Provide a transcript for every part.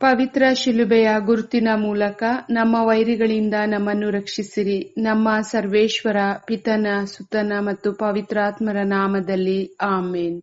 ಪವಿತ್ರ ಶಿಲುಬೆಯ ಗುರುತಿನ ಮೂಲಕ ನಮ್ಮ ವೈರಿಗಳಿಂದ ನಮ್ಮನ್ನು ರಕ್ಷಿಸಿರಿ. ನಮ್ಮ ಸರ್ವೇಶ್ವರ ಪಿತನ ಸುತನ ಮತ್ತು ಪವಿತ್ರಾತ್ಮರ ನಾಮದಲ್ಲಿ ಆಮೇನ್.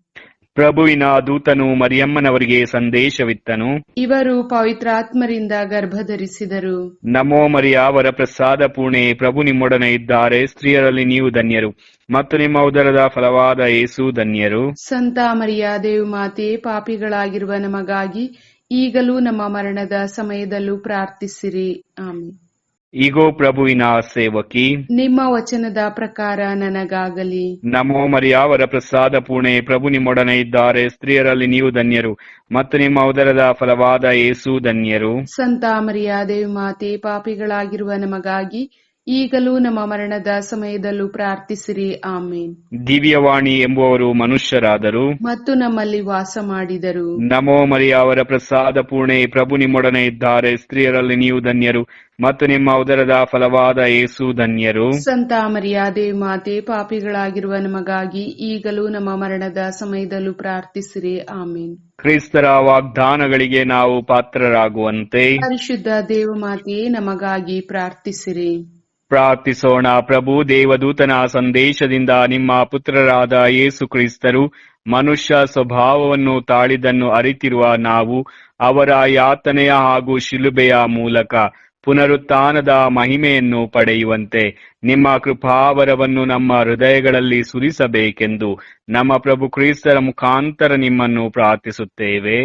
ಪ್ರಭುವಿನ ದೂತನು ಮರಿಯಮ್ಮನವರಿಗೆ ಸಂದೇಶವಿತ್ತನು. ಇವರು ಪವಿತ್ರಾತ್ಮರಿಂದ ಗರ್ಭಧರಿಸಿದರು. ನಮೋ ಮರಿಯಾವರ ಪ್ರಸಾದ ಪೂರ್ಣೆ ಪ್ರಭು ನಿಮ್ಮೊಡನೆ ಇದ್ದಾರೆ ಸ್ತ್ರೀಯರಲ್ಲಿ ನೀವು ಧನ್ಯರು ಮತ್ತು ನಿಮ್ಮ ಉದರದ ಫಲವಾದ ಏಸು ಧನ್ಯರು. ಸಂತ ಮರಿಯ ದೇವ್ ಮಾತೆ ಪಾಪಿಗಳಾಗಿರುವ ನಮಗಾಗಿ ಈಗಲೂ ನಮ್ಮ ಮರಣದ ಸಮಯದಲ್ಲೂ ಪ್ರಾರ್ಥಿಸಿರಿ. ಆಮೇಲೆ ಈಗೋ ಪ್ರಭುವಿನ ಸೇವಕಿ ನಿಮ್ಮ ವಚನದ ಪ್ರಕಾರ ನನಗಾಗಲಿ. ನಮೋ ಮರಿಯಾವರ ಪ್ರಸಾದ ಪೂಣೆ ಪ್ರಭು ನಿಮ್ಮೊಡನೆ ಇದ್ದಾರೆ ಸ್ತ್ರೀಯರಲ್ಲಿ ನೀವು ಧನ್ಯರು ಮತ್ತು ನಿಮ್ಮ ಉದರದ ಫಲವಾದ ಏಸು ಧನ್ಯರು. ಸಂತ ಮರಿಯಾದೇವಿ ದೇವು ಮಾತೆ ಪಾಪಿಗಳಾಗಿರುವ ನಮಗಾಗಿ ಈಗಲೂ ನಮ್ಮ ಮರಣದ ಸಮಯದಲ್ಲೂ ಪ್ರಾರ್ಥಿಸಿರಿ ಆಮೇನ್. ದಿವ್ಯವಾಣಿ ಎಂಬುವರು ಮನುಷ್ಯರಾದರು. ಮತ್ತು ನಮ್ಮಲ್ಲಿ ವಾಸ ಮಾಡಿದರು. ನಮೋ ಮರಿಯ ಅವರ ಪ್ರಸಾದ ಪೂರ್ಣೆ ಪ್ರಭು ನಿಮ್ಮೊಡನೆ ಇದ್ದಾರೆ ಸ್ತ್ರೀಯರಲ್ಲಿ ನೀವು ಧನ್ಯರು ಮತ್ತು ನಿಮ್ಮ ಉದರದ ಫಲವಾದ ಏಸು ಧನ್ಯರು. ಸಂತ ಮರ್ಯಾದೆ ದೇವ್ ಮಾತೆ ಪಾಪಿಗಳಾಗಿರುವ ನಮಗಾಗಿ ಈಗಲೂ ನಮ್ಮ ಮರಣದ ಸಮಯದಲ್ಲೂ ಪ್ರಾರ್ಥಿಸಿರಿ ಆಮೇನ್. ಕ್ರಿಸ್ತರ ವಾಗ್ದಾನಗಳಿಗೆ ನಾವು ಪಾತ್ರರಾಗುವಂತೆ. ಪರಿಶುದ್ಧ ದೇವ ಮಾತೆಯೇ ನಮಗಾಗಿ ಪ್ರಾರ್ಥಿಸಿರಿ. ಪ್ರಾರ್ಥಿಸೋಣ. ಪ್ರಭು ದೇವದೂತನ ಸಂದೇಶದಿಂದ ನಿಮ್ಮ ಪುತ್ರರಾದ ಯೇಸು ಕ್ರಿಸ್ತರು ಮನುಷ್ಯ ಸ್ವಭಾವವನ್ನು ತಾಳಿದನ್ನು ಅರಿತಿರುವ ನಾವು, ಅವರ ಯಾತನೆಯ ಹಾಗೂ ಶಿಲುಬೆಯ ಮೂಲಕ ಪುನರುತ್ಥಾನದ ಮಹಿಮೆಯನ್ನು ಪಡೆಯುವಂತೆ ನಿಮ್ಮ ಕೃಪಾವರವನ್ನು ನಮ್ಮ ಹೃದಯಗಳಲ್ಲಿ ಸುರಿಸಬೇಕೆಂದು ನಮ್ಮ ಪ್ರಭು ಕ್ರಿಸ್ತರ ಮುಖಾಂತರ ನಿಮ್ಮನ್ನು ಪ್ರಾರ್ಥಿಸುತ್ತೇವೆ.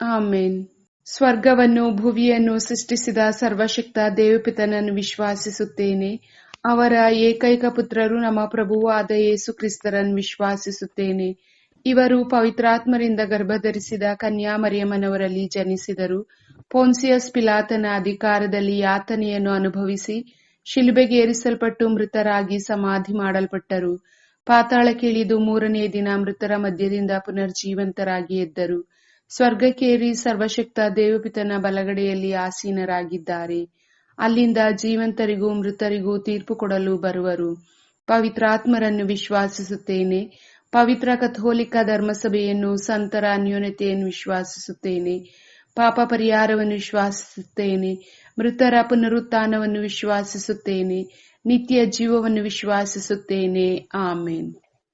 ಆಮೇನ್. ಸ್ವರ್ಗವನ್ನು, ಭುವಿಯನ್ನು ಸೃಷ್ಟಿಸಿದ ಸರ್ವಶಕ್ತ ದೇವಪಿತನನ್ನು ವಿಶ್ವಾಸಿಸುತ್ತೇನೆ. ಅವರ ಏಕೈಕ ಪುತ್ರರು ನಮ್ಮ ಪ್ರಭುವೂ ಆದ ಯೇಸು ಕ್ರಿಸ್ತರನ್ನು ವಿಶ್ವಾಸಿಸುತ್ತೇನೆ. ಇವರು ಪವಿತ್ರಾತ್ಮರಿಂದ ಗರ್ಭಧರಿಸಿದ ಕನ್ಯಾ ಮರಿಯಮ್ಮನವರಲ್ಲಿ ಜನಿಸಿದರು. ಪೋನ್ಸಿಯಸ್ ಪಿಲಾತನ ಅಧಿಕಾರದಲ್ಲಿ ಯಾತನೆಯನ್ನು ಅನುಭವಿಸಿ ಶಿಲುಬೆಗೇರಿಸಲ್ಪಟ್ಟು ಮೃತರಾಗಿ ಸಮಾಧಿ ಮಾಡಲ್ಪಟ್ಟರು. ಪಾತಾಳಕ್ಕಿಳಿದು ಮೂರನೇ ದಿನ ಮೃತರ ಮಧ್ಯದಿಂದ ಪುನರ್ಜೀವಂತರಾಗಿ ಎದ್ದರು. ಸ್ವರ್ಗಕ್ಕೇರಿ ಸರ್ವಶಕ್ತ ದೇವಪಿತನ ಬಲಗಡೆಯಲ್ಲಿ ಆಸೀನರಾಗಿದ್ದಾರೆ. ಅಲ್ಲಿಂದ ಜೀವಂತರಿಗೂ ಮೃತರಿಗೂ ತೀರ್ಪು ಕೊಡಲು ಬರುವರು. ಪವಿತ್ರಾತ್ಮರನ್ನು ವಿಶ್ವಾಸಿಸುತ್ತೇನೆ. ಪವಿತ್ರ ಕಥೋಲಿಕ ಧರ್ಮಸಭೆಯನ್ನು ಸಂತರ ಅನ್ಯೋನ್ಯತೆಯನ್ನು ವಿಶ್ವಾಸಿಸುತ್ತೇನೆ. ಪಾಪ ಪರಿಹಾರವನ್ನು ವಿಶ್ವಾಸಿಸುತ್ತೇನೆ. ಮೃತರ ಪುನರುತ್ಥಾನವನ್ನು ವಿಶ್ವಾಸಿಸುತ್ತೇನೆ. ನಿತ್ಯ ಜೀವವನ್ನು ವಿಶ್ವಾಸಿಸುತ್ತೇನೆ. ಆಮೇನ್.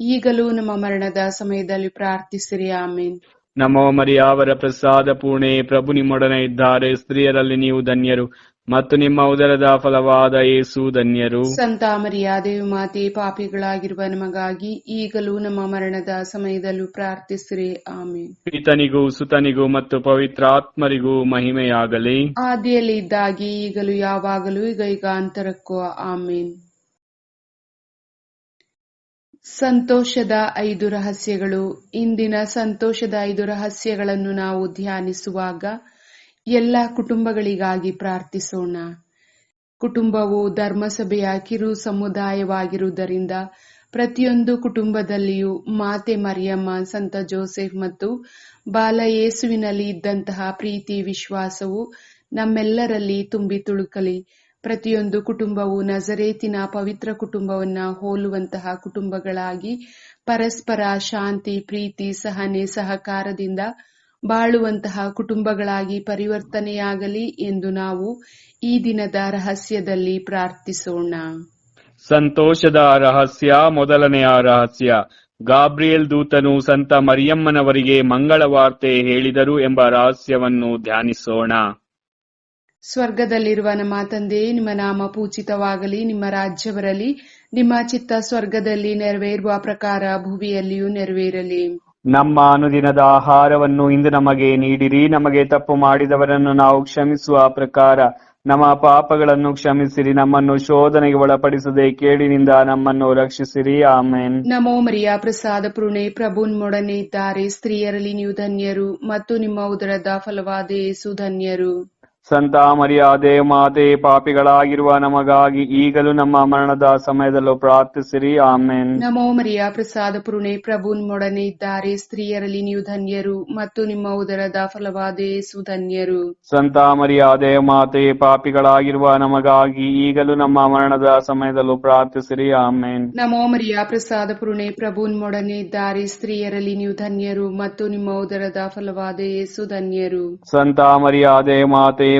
ಈಗಲೂ ನಮ್ಮ ಮರಣದ ಸಮಯದಲ್ಲಿ ಪ್ರಾರ್ಥಿಸಿರಿ ಆಮೇನ್. ನಮೋ ಮರಿಯಾವರ ಪ್ರಸಾದ ಪೂರ್ಣೆ. ಪ್ರಭು ನಿಮ್ಮೊಡನೆ ಇದ್ದಾರೆ ಸ್ತ್ರೀಯರಲ್ಲಿ ನೀವು ಧನ್ಯರು. ಮತ್ತು ನಿಮ್ಮ ಉದರದ ಫಲವಾದ ಏಸು ಧನ್ಯರು. ಸಂತ ಮರಿಯಾದೇವಿ ದೇವ್ ಮಾತೆ ಪಾಪಿಗಳಾಗಿರುವ ನಮಗಾಗಿ ಈಗಲೂ ನಮ್ಮ ಮರಣದ ಸಮಯದಲ್ಲೂ ಪ್ರಾರ್ಥಿಸಿರಿ ಆಮೇನ್. ಪೀತನಿಗೂ ಸುತನಿಗೂ ಮತ್ತು ಪವಿತ್ರಾತ್ಮರಿಗೂ ಮಹಿಮೆಯಾಗಲಿ. ಆದಿಯಲ್ಲಿ ಇದ್ದಾಗಿ ಈಗಲೂ ಯಾವಾಗಲೂ ಈಗ ಯುಗಾಂತರಕ್ಕೂ ಆಮೇನ್. ಸಂತೋಷದ ಐದು ರಹಸ್ಯಗಳು. ಇಂದಿನ ಸಂತೋಷದ ಐದು ರಹಸ್ಯಗಳನ್ನು ನಾವು ಧ್ಯಾನಿಸುವಾಗ ಎಲ್ಲ ಕುಟುಂಬಗಳಿಗಾಗಿ ಪ್ರಾರ್ಥಿಸೋಣ. ಕುಟುಂಬವು ಧರ್ಮಸಭೆಯ ಕಿರು ಸಮುದಾಯವಾಗಿರುವುದರಿಂದ ಪ್ರತಿಯೊಂದು ಕುಟುಂಬದಲ್ಲಿಯೂ ಮಾತೆ ಮರಿಯಮ್ಮ, ಸಂತ ಜೋಸೆಫ್ ಮತ್ತು ಬಾಲ ಯೇಸುವಿನಲ್ಲಿ ಇದ್ದಂತಹ ಪ್ರೀತಿ, ವಿಶ್ವಾಸವು ನಮ್ಮೆಲ್ಲರಲ್ಲಿ ತುಂಬಿ ತುಳುಕಲಿ. ಪ್ರತಿಯೊಂದು ಕುಟುಂಬವು ನಜರೇತಿನ ಪವಿತ್ರ ಕುಟುಂಬವನ್ನ ಹೋಲುವಂತಹ ಕುಟುಂಬಗಳಾಗಿ ಪರಸ್ಪರ ಶಾಂತಿ, ಪ್ರೀತಿ, ಸಹನೆ, ಸಹಕಾರದಿಂದ ಬಾಳುವಂತಹ ಕುಟುಂಬಗಳಾಗಿ ಪರಿವರ್ತನೆಯಾಗಲಿ ಎಂದು ನಾವು ಈ ದಿನದ ರಹಸ್ಯದಲ್ಲಿ ಪ್ರಾರ್ಥಿಸೋಣ. ಸಂತೋಷದ ರಹಸ್ಯ, ಮೊದಲನೆಯ ರಹಸ್ಯ. ಗಾಬ್ರಿಯಲ್ ದೂತನು ಸಂತ ಮರಿಯಮ್ಮನವರಿಗೆ ಮಂಗಳ ವಾರ್ತೆ ಹೇಳಿದರು ಎಂಬ ರಹಸ್ಯವನ್ನು ಧ್ಯಾನಿಸೋಣ. ಸ್ವರ್ಗದಲ್ಲಿರುವ ನಮ್ಮ ತಂದೆಯೇ ನಿಮ್ಮ ನಾಮ ಪೂಜಿತವಾಗಲಿ ನಿಮ್ಮ ರಾಜ್ಯ ಬರಲಿ ನಿಮ್ಮ ಚಿತ್ತ ಸ್ವರ್ಗದಲ್ಲಿ ನೆರವೇರುವ ಪ್ರಕಾರ ಭೂಮಿಯಲ್ಲಿಯೂ ನೆರವೇರಲಿ. ನಮ್ಮ ಅನುದಿನದ ಆಹಾರವನ್ನು ಇಂದು ನಮಗೆ ನೀಡಿರಿ. ನಮಗೆ ತಪ್ಪು ಮಾಡಿದವರನ್ನು ನಾವು ಕ್ಷಮಿಸುವ ಪ್ರಕಾರ ನಮ್ಮ ಪಾಪಗಳನ್ನು ಕ್ಷಮಿಸಿರಿ. ನಮ್ಮನ್ನು ಶೋಧನೆಗೆ ಒಳಪಡಿಸದೆ ಕೇಳಿನಿಂದ ನಮ್ಮನ್ನು ರಕ್ಷಿಸಿರಿ. ಆಮೇನ್. ನಮೋ ಮರಿಯಾ ಪ್ರಸಾದ ಪ್ರಣೆ ಪ್ರಭು ಮೊಡನೆ ಇದ್ದಾರೆ. ಸ್ತ್ರೀಯರಲ್ಲಿ ನೀವು ಧನ್ಯರು ಮತ್ತು ನಿಮ್ಮ ಉದರದ ಫಲವಾದ ಸುಧನ್ಯರು ಧನ್ಯರು. ಸಂತ ಮರ್ಯಾದೆ ಮಾತೆ ಪಾಪಿಗಳಾಗಿರುವ ನಮಗಾಗಿ ಈಗಲೂ ನಮ್ಮ ಮರಣದ ಸಮಯದಲ್ಲೂ ಪ್ರಾರ್ಥಿಸಿರಿ. ಆಮೇನ್. ನಮೋ ಮರಿಯ ಪ್ರಸಾದ ಪುರುಣೆ ಪ್ರಭು ನಿಮ್ಮೊಡನೆ ಇದ್ದಾರೆ. ಸ್ತ್ರೀಯರಲ್ಲಿ ನೀವು ಧನ್ಯರು ಮತ್ತು ನಿಮ್ಮ ಉದರದ ಫಲವಾದ ಸುಧನ್ಯರು ಧನ್ಯರು. ಸಂತ ಮರ್ಯಾದೆ ಮಾತೆ ಪಾಪಿಗಳಾಗಿರುವ ನಮಗಾಗಿ ಈಗಲೂ ನಮ್ಮ ಮರಣದ ಸಮಯದಲ್ಲೂ ಪ್ರಾರ್ಥಿಸಿರಿ. ಆಮೇನ್. ನಮೋ ಮರಿಯ ಪ್ರಸಾದ ಪುರುಣೆ ಪ್ರಭು ನಿಮ್ಮೊಡನೆ ಇದ್ದಾರೆ. ಸ್ತ್ರೀಯರಲ್ಲಿ ನೀವು ಧನ್ಯರು ಮತ್ತು ನಿಮ್ಮ ಉದರದ ಫಲವಾದ ಸುಧನ್ಯರು ಧನ್ಯರು. ಸಂತ ಮರ್ಯಾದೆ ಮಾತೆ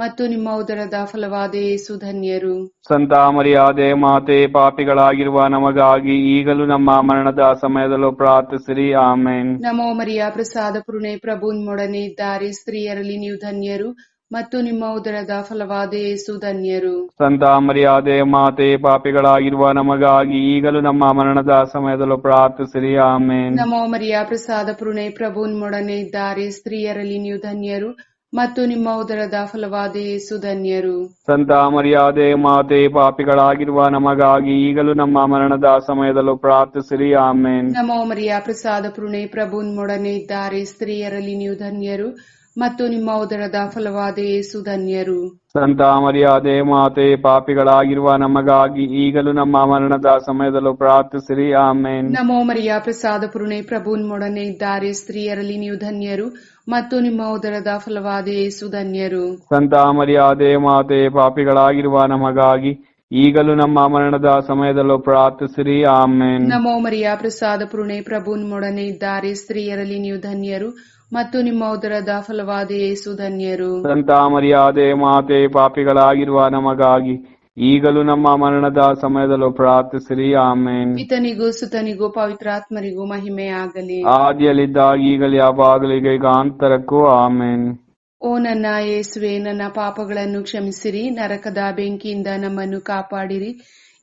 ಮತ್ತು ನಿಮ್ಮ ಉದರದ ಫಲವಾದ ಯೇಸು ಧನ್ಯರು. ಸಂತ ಮರ್ಯಾದೆ ಮಾತೆ ಪಾಪಿಗಳಾಗಿರುವ ನಮಗಾಗಿ ಈಗಲೂ ನಮ್ಮ ಮರಣದ ಸಮಯದಲ್ಲೂ ಪ್ರಾರ್ಥಿಸಿರಿ ಆಮೇನ್. ನಮೋ ಮರಿಯಾ ಪ್ರಸಾದ ಪುರುಣೆ ಪ್ರಭು ನಿಮ್ಮೊಡನೆ ಇದ್ದಾರೆ. ಸ್ತ್ರೀಯರಲ್ಲಿ ನೀವು ಧನ್ಯರು ಮತ್ತು ನಿಮ್ಮ ಉದರದ ಫಲವಾದ ಯೇಸು ಧನ್ಯರು. ಸಂತ ಮರ್ಯಾದೆ ಮಾತೆ ಪಾಪಿಗಳಾಗಿರುವ ನಮಗಾಗಿ ಈಗಲೂ ನಮ್ಮ ಮರಣದ ಸಮಯದಲ್ಲೂ ಪ್ರಾರ್ಥಿಸಿರಿ ಆಮೇನ್. ನಮೋ ಮರಿಯಾ ಪ್ರಸಾದ ಪುರುಣೆ ಪ್ರಭು ನಿಮ್ಮೊಡನೆ ಇದ್ದಾರೆ. ಸ್ತ್ರೀಯರಲ್ಲಿ ನೀವು ಧನ್ಯರು ಮತ್ತು ನಿಮ್ಮ ಉದರದ ಫಲವಾದ ಸುಧನ್ಯರು ಧನ್ಯರು. ಸಂತ ಮರ್ಯಾದೆ ಮಾತೆ ಪಾಪಿಗಳಾಗಿರುವ ನಮಗಾಗಿ ಈಗಲೂ ನಮ್ಮ ಮರಣದ ಸಮಯದಲ್ಲೂ ಪ್ರಾರ್ಥಿಸಿರಿ ಆಮೇನ್. ನಮೋ ಮರಿಯ ಪ್ರಸಾದ ಪುರುಣೆ ಪ್ರಭು ಮೊಡನೆ ಇದ್ದಾರೆ. ಸ್ತ್ರೀಯರಲ್ಲಿ ನೀವು ಧನ್ಯರು ಮತ್ತು ನಿಮ್ಮ ಉದರದ ಫಲವಾದ ಸುಧನ್ಯರು ಧನ್ಯರು. ಸಂತ ಮರ್ಯಾದೆ ಮಾತೆ ಪಾಪಿಗಳಾಗಿರುವ ನಮಗಾಗಿ ಈಗಲೂ ನಮ್ಮ ಮರಣದ ಸಮಯದಲ್ಲೂ ಪ್ರಾರ್ಥಿಸಿರಿ ಆಮೇನ್. ನಮೋ ಮರಿಯ ಪ್ರಸಾದ ಪುರುಣೆ ಪ್ರಭು ಮೊಡನೆ ಇದ್ದಾರೆ. ಸ್ತ್ರೀಯರಲ್ಲಿ ನೀವು ಧನ್ಯರು ಮತ್ತು ನಿಮ್ಮ ಉದರದ ಫಲವಾದ ಯೇಸು ಧನ್ಯರು. ಸಂತ ಮರ್ಯಾದೆ ಮಾತೆ ಪಾಪಿಗಳಾಗಿರುವ ನಮಗಾಗಿ ಈಗಲೂ ನಮ್ಮ ಮರಣದ ಸಮಯದಲ್ಲೂ ಪ್ರಾರ್ಥಿಸಿರಿ ಆಮೇನ್. ನಮೋ ಮರಿಯ ಪ್ರಸಾದ ಪೂರ್ಣೆ ಪ್ರಭು ನಿಮ್ಮೊಡನೆ ಇದ್ದಾರೆ ಸ್ತ್ರೀಯರಲ್ಲಿ ನೀವು ಧನ್ಯರು ಮತ್ತು ನಿಮ್ಮ ಉದರದ ಫಲವಾದ ಯೇಸು ಧನ್ಯರು. ಸಂತ ಮರ್ಯಾದೆ ಮಾತೆ ಪಾಪಿಗಳಾಗಿರುವ ನಮಗಾಗಿ ಈಗಲೂ ನಮ್ಮ ಮರಣದ ಸಮಯದಲ್ಲೂ ಪ್ರಾರ್ಥಿಸಿರಿ ಆಮೇನ್. ಪಿತನಿಗೂ ಸುತನಿಗೂ ಪವಿತ್ರಾತ್ಮರಿಗೂ ಮಹಿಮೆ ಆಗಲಿ ಆದಿಯಲ್ಲಿದ್ದ ಈಗಲೇ ಯಾವಾಗಲೂ ಈಗ ಗಾಂತರಕ್ಕೂ ಆಮೇನ್. ಓ ನನ್ನ ಯೇಸುವೆ ನನ್ನ ಪಾಪಗಳನ್ನು ಕ್ಷಮಿಸಿರಿ ನರಕದ ಬೆಂಕಿಯಿಂದ ನಮ್ಮನ್ನು ಕಾಪಾಡಿರಿ.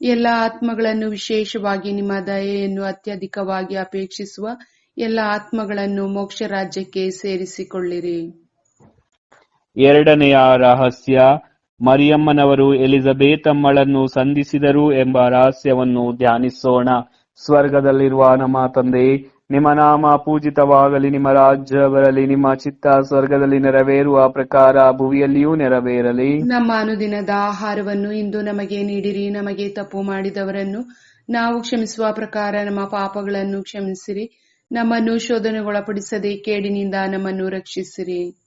ಎಲ್ಲ ಆತ್ಮಗಳನ್ನು ವಿಶೇಷವಾಗಿ ನಿಮ್ಮ ದಯೆಯನ್ನು ಅತ್ಯಧಿಕವಾಗಿ ಅಪೇಕ್ಷಿಸುವ ಎಲ್ಲ ಆತ್ಮಗಳನ್ನು ಮೋಕ್ಷ ರಾಜ್ಯಕ್ಕೆ ಸೇರಿಸಿಕೊಳ್ಳಿರಿ. ಎರಡನೆಯ ರಹಸ್ಯ ಮರಿಯಮ್ಮನವರು ಎಲಿಜಬೇತಮ್ಮಳನ್ನು ಸಂಧಿಸಿದರು ಎಂಬ ರಹಸ್ಯವನ್ನು ಧ್ಯಾನಿಸೋಣ. ಸ್ವರ್ಗದಲ್ಲಿರುವ ನಮ್ಮ ತಂದೆ, ನಿಮ್ಮ ನಾಮ ಪೂಜಿತವಾಗಲಿ, ನಿಮ್ಮ ರಾಜ್ಯ ಬರಲಿ, ನಿಮ್ಮ ಚಿತ್ತ ಸ್ವರ್ಗದಲ್ಲಿ ನೆರವೇರುವ ಪ್ರಕಾರ ಭುವಿಯಲ್ಲಿಯೂ ನೆರವೇರಲಿ. ನಮ್ಮ ಅನುದಿನದ ಆಹಾರವನ್ನು ಇಂದು ನಮಗೆ ನೀಡಿರಿ, ನಮಗೆ ತಪ್ಪು ಮಾಡಿದವರನ್ನು ನಾವು ಕ್ಷಮಿಸುವ ಪ್ರಕಾರ ನಮ್ಮ ಪಾಪಗಳನ್ನು ಕ್ಷಮಿಸಿರಿ. ನಮ್ಮನ್ನು ಶೋಧನೆಗೊಳಪಡಿಸದೆ ಕೇಡಿನಿಂದ ನಮ್ಮನ್ನು ರಕ್ಷಿಸಿರಿ.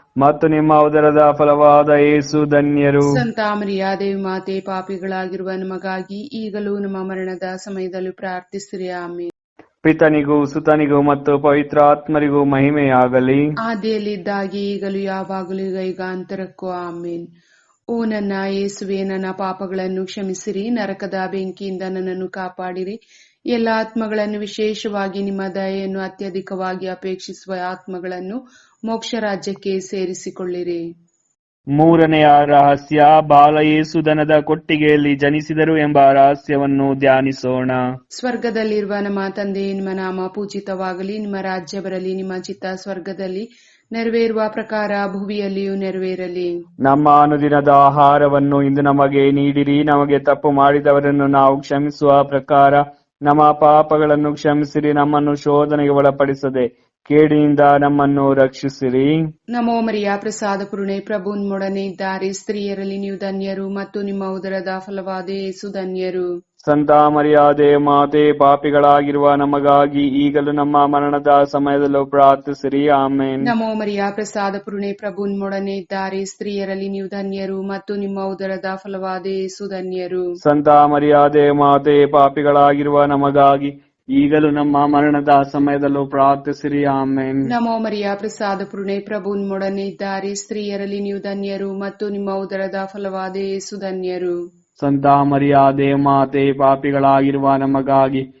ಮತ್ತು ನಿಮ್ಮ ಉದರದ ಫಲವಾದ ಏಸು ಧನ್ಯರು. ಸಂತಾಮರಿಯ ದೇವಿ ಮಾತೆ ಪಾಪಿಗಳಾಗಿರುವ ನಮಗಾಗಿ ಈಗಲೂ ನಮ್ಮ ಮರಣದ ಸಮಯದಲ್ಲೂ ಪ್ರಾರ್ಥಿಸಿರಿ ಆಮೇಲೆ ಪಿತನಿಗೂ ಸುತನಿಗೂ ಮತ್ತು ಪವಿತ್ರಾತ್ಮರಿಗೂ ಮಹಿಮೆಯಾಗಲಿ. ಆದಿಯಲ್ಲಿದ್ದಾಗಿ ಈಗಲೂ ಯಾವಾಗಲೂ ಈಗ ಅಂತರಕ್ಕೂ ಆಮೇನ್. ಓ ನನ್ನ ಯೇಸುವೆ ನನ್ನ ಪಾಪಗಳನ್ನು ಕ್ಷಮಿಸಿರಿ ನರಕದ ಬೆಂಕಿಯಿಂದ ನನ್ನನ್ನು ಕಾಪಾಡಿರಿ. ಎಲ್ಲ ಆತ್ಮಗಳನ್ನು ವಿಶೇಷವಾಗಿ ನಿಮ್ಮ ದಯೆಯನ್ನು ಅತ್ಯಧಿಕವಾಗಿ ಅಪೇಕ್ಷಿಸುವ ಆತ್ಮಗಳನ್ನು ಮೋಕ್ಷ ರಾಜ್ಯಕ್ಕೆ ಸೇರಿಸಿಕೊಳ್ಳಿರಿ. ಮೂರನೆಯ ರಹಸ್ಯ ಬಾಲಯೇಸು ದನದ ಕೊಟ್ಟಿಗೆಯಲ್ಲಿ ಜನಿಸಿದರು ಎಂಬ ರಹಸ್ಯವನ್ನು ಧ್ಯಾನಿಸೋಣ. ಸ್ವರ್ಗದಲ್ಲಿರುವ ನಮ್ಮ ತಂದೆ ನಿಮ್ಮ ನಾಮ ಪೂಜಿತವಾಗಲಿ ನಿಮ್ಮ ರಾಜ್ಯ ಬರಲಿ ನಿಮ್ಮ ಚಿತ್ತ ಸ್ವರ್ಗದಲ್ಲಿ ನೆರವೇರುವ ಪ್ರಕಾರ ಭುವಿಯಲ್ಲಿಯೂ ನೆರವೇರಲಿ. ನಮ್ಮ ಅನುದಿನದ ಆಹಾರವನ್ನು ಇಂದು ನಮಗೆ ನೀಡಿರಿ ನಮಗೆ ತಪ್ಪು ಮಾಡಿದವರನ್ನು ನಾವು ಕ್ಷಮಿಸುವ ಪ್ರಕಾರ ನಮ್ಮ ಪಾಪಗಳನ್ನು ಕ್ಷಮಿಸಿರಿ ನಮ್ಮನ್ನು ಶೋಧನೆಗೆ ಒಳಪಡಿಸದೆ. ಕೇಡಿನಿಂದ ನಮ್ಮನ್ನು ರಕ್ಷಿಸಿರಿ. ನಮೋ ಮರಿಯಾ ಪ್ರಸಾದ ಪುರುಣೆ ಪ್ರಭು ನಿಮ್ಮೊಡನೆ ಇದ್ದಾರೆ. ಸ್ತ್ರೀಯರಲ್ಲಿ ನೀವು ಧನ್ಯರು ಮತ್ತು ನಿಮ್ಮ ಉದರದ ಫಲವಾದ ಸುಧನ್ಯರು ಧನ್ಯರು. ಸಂತ ಮರ್ಯಾದೆ ಮಾತೆ ಪಾಪಿಗಳಾಗಿರುವ ನಮಗಾಗಿ ಈಗಲೂ ನಮ್ಮ ಮರಣದ ಸಮಯದಲ್ಲೂ ಪ್ರಾರ್ಥಿಸಿರಿ. ಆಮೇನ್. ನಮೋ ಮರಿಯಾ ಪ್ರಸಾದ ಪುರುಣೆ ಪ್ರಭು ನಿಮ್ಮೊಡನೆ ಇದ್ದಾರೆ. ಸ್ತ್ರೀಯರಲ್ಲಿ ನೀವು ಧನ್ಯರು ಮತ್ತು ನಿಮ್ಮ ಉದರದ ಫಲವಾದ ಸುಧನ್ಯರು ಧನ್ಯರು. ಸಂತ ಮರ್ಯಾದೆ ಮಾತೆ ಪಾಪಿಗಳಾಗಿರುವ ನಮಗಾಗಿ ಈಗಲೂ ನಮ್ಮ ಮರಣದ ಸಮಯದಲ್ಲೂ ಪ್ರಾರ್ಥಿಸಿರಿ ಆಮೇನ್. ನಮೋ ಮರಿಯಾ ಪ್ರಸಾದ ಪುರುಣೆ ಪ್ರಭು ನಿಮ್ಮೊಡನೆ ಇದ್ದಾರೆ. ಸ್ತ್ರೀಯರಲ್ಲಿ ನೀವು ಧನ್ಯರು ಮತ್ತು ನಿಮ್ಮ ಉದರದ ಫಲವಾದ ಸುಧನ್ಯರು ಧನ್ಯರು. ಸಂತ ಮರ್ಯಾದೆ ಮಾತೆ ಪಾಪಿಗಳಾಗಿರುವ ನಮಗಾಗಿ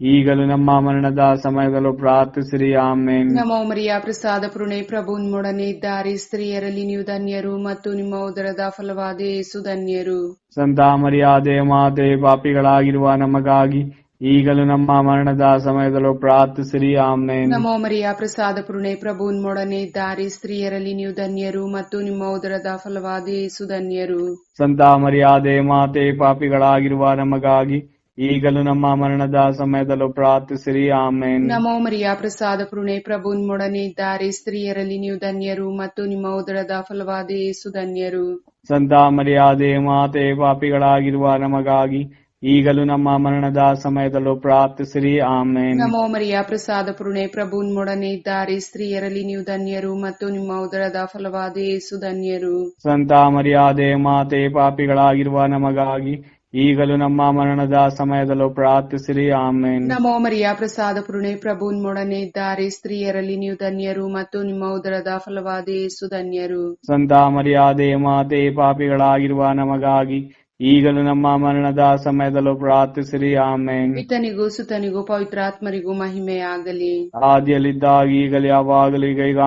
ಈಗಲೂ ನಮ್ಮ ಮರಣದ ಸಮಯದಲ್ಲೂ ಪ್ರಾರ್ಥಿಸಿರಿ ಆಮೇನ್. ನಮೋ ಮರಿಯ ಪ್ರಸಾದ ಪುರುಣೆ ಪ್ರಭು ನಿಮ್ಮೊಡನೆ ಇದ್ದಾರೆ. ಸ್ತ್ರೀಯರಲ್ಲಿ ನೀವು ಧನ್ಯರು ಮತ್ತು ನಿಮ್ಮ ಉದರದ ಫಲವಾದ ಯೇಸು ಧನ್ಯರು. ಸಂತ ಮರ್ಯಾದೆ ಮಾತೆ ಪಾಪಿಗಳಾಗಿರುವ ನಮಗಾಗಿ ಈಗಲೂ ನಮ್ಮ ಮರಣದ ಸಮಯದಲ್ಲೂ ಪ್ರಾರ್ಥಿಸಿರಿ ಆಮೇನ್. ನಮೋ ಮರಿಯ ಪ್ರಸಾದ ಪುರುಣೆ ಪ್ರಭು ನಿಮ್ಮೊಡನೆ ಇದ್ದಾರೆ. ಸ್ತ್ರೀಯರಲ್ಲಿ ನೀವು ಧನ್ಯರು ಮತ್ತು ನಿಮ್ಮ ಉದರದ ಫಲವಾದ ಯೇಸು ಧನ್ಯರು. ಸಂತ ಮರ್ಯಾದೆ ಮಾತೆ ಪಾಪಿಗಳಾಗಿರುವ ನಮಗಾಗಿ ಈಗಲೂ ನಮ್ಮ ಮರಣದ ಸಮಯದಲ್ಲೂ ಪ್ರಾರ್ಥಿಸಿರಿ. ಆಮೇನ್. ನಮೋ ಮರಿಯಾ ಪ್ರಸಾದ ಪ್ರಣೆ ಪ್ರಭು ಮೊಡನೆ ಇದ್ದಾರೆ. ಸ್ತ್ರೀಯರಲ್ಲಿ ನೀವು ಧನ್ಯರು ಮತ್ತು ನಿಮ್ಮ ಉದರದ ಫಲವಾದ ಯೇಸು ಧನ್ಯರು. ಸಂತ ಮರ್ಯಾದೆ ಮಾತೆ ಪಾಪಿಗಳಾಗಿರುವ ನಮಗಾಗಿ ಈಗಲೂ ನಮ್ಮ ಮರಣದ ಸಮಯದಲ್ಲೂ ಪ್ರಾರ್ಥಿಸಿರಿ. ಆಮೇನ್. ನಮೋ ಮರಿಯಾ ಪ್ರಸಾದ ಪ್ರಣೆ ಪ್ರಭು ನಿಮ್ಮೊಡನೆ ಇದ್ದಾರೆ. ಸ್ತ್ರೀಯರಲ್ಲಿ ನೀವು ಧನ್ಯರು ಮತ್ತು ನಿಮ್ಮ ಉದರದ ಫಲವಾದ ಯೇಸು ಧನ್ಯರು. ಸಂತ ಮರ್ಯಾದೆ ಮಾತೆ ಪಾಪಿಗಳಾಗಿರುವ ನಮಗಾಗಿ ಈಗಲೂ ನಮ್ಮ ಮರಣದ ಸಮಯದಲ್ಲೂ ಪ್ರಾರ್ಥಿಸಿರಿ. ಆಮೇನ್. ನಮೋ ಮರಿಯ ಪ್ರಸಾದ ಪುರುಣೆ ಪ್ರಭು ಮೊಡನೆ ಇದ್ದಾರೆ. ಸ್ತ್ರೀಯರಲ್ಲಿ ನೀವು ಧನ್ಯರು ಮತ್ತು ನಿಮ್ಮ ಉದರದ ಫಲವಾದ ಸುಧನ್ಯರು ಧನ್ಯರು. ಸಂತ ಮರ್ಯಾದೆ ಮಾತೆ ಪಾಪಿಗಳಾಗಿರುವ ನಮಗಾಗಿ ಈಗಲೂ ನಮ್ಮ ಮರಣದ ಸಮಯದಲ್ಲೂ ಪ್ರಾರ್ಥಿಸಿರಿ. ಆಮೇನ್. ಇತನಿಗೂ ಸುತನಿಗೂ ಪವಿತ್ರಾತ್ಮರಿಗೂ ಮಹಿಮೆಯಾಗಲಿ. ಆದಿಯಲ್ಲಿದ್ದಾಗ ಈಗಲೇ ಯಾವಾಗಲೂ ಈಗ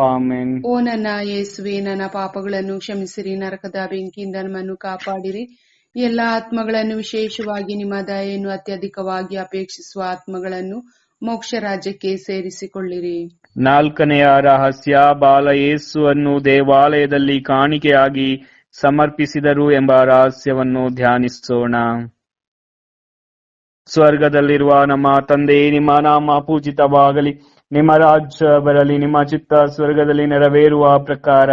ಆಮೇನ್. ಓ ನನ್ನ ಯೇಸುವೆ ನನ್ನ ಪಾಪಗಳನ್ನು ಕ್ಷಮಿಸಿರಿ. ನರಕದ ಬೆಂಕಿಯಿಂದ ನಮ್ಮನ್ನು ಕಾಪಾಡಿರಿ. ಎಲ್ಲ ಆತ್ಮಗಳನ್ನು ವಿಶೇಷವಾಗಿ ನಿಮ್ಮ ದಯೆಯನ್ನು ಅತ್ಯಧಿಕವಾಗಿ ಅಪೇಕ್ಷಿಸುವ ಆತ್ಮಗಳನ್ನು ಮೋಕ್ಷ ರಾಜ್ಯಕ್ಕೆ ಸೇರಿಸಿಕೊಳ್ಳಿರಿ. ನಾಲ್ಕನೆಯ ರಹಸ್ಯ ಬಾಲ ಯೇಸುವನ್ನು ದೇವಾಲಯದಲ್ಲಿ ಕಾಣಿಕೆಯಾಗಿ ಸಮರ್ಪಿಸಿದರು ಎಂಬ ರಹಸ್ಯವನ್ನು ಧ್ಯಾನಿಸೋಣ. ಸ್ವರ್ಗದಲ್ಲಿರುವ ನಮ್ಮ ತಂದೆ, ನಿಮ್ಮ ನಾಮ ಪೂಜಿತವಾಗಲಿ. ನಿಮ್ಮ ರಾಜ್ಯ ಬರಲಿ, ನಿಮ್ಮ ಚಿತ್ತ ಸ್ವರ್ಗದಲ್ಲಿ ನೆರವೇರುವ ಪ್ರಕಾರ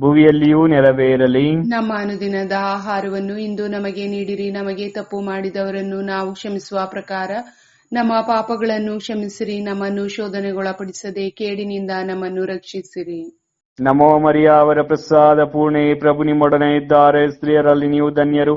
ಭುವಿಯಲ್ಲಿಯೂ ನೆರವೇರಲಿ. ನಮ್ಮ ಅನುದಿನದ ಆಹಾರವನ್ನು ಇಂದು ನಮಗೆ ನೀಡಿರಿ. ನಮಗೆ ತಪ್ಪು ಮಾಡಿದವರನ್ನು ನಾವು ಕ್ಷಮಿಸುವ ಪ್ರಕಾರ ನಮ್ಮ ಪಾಪಗಳನ್ನು ಕ್ಷಮಿಸಿರಿ. ನಮ್ಮನ್ನು ಶೋಧನೆಗೊಳಪಡಿಸದೆ ಕೇಡಿನಿಂದ ನಮ್ಮನ್ನು ರಕ್ಷಿಸಿರಿ. ನಮೋ ಮರಿಯ ಅವರ ಪ್ರಸಾದ ಪೂರ್ಣೆ. ಪ್ರಭು ನಿಮ್ಮೊಡನೆ ಇದ್ದಾರೆ. ಸ್ತ್ರೀಯರಲ್ಲಿ ನೀವು ಧನ್ಯರು.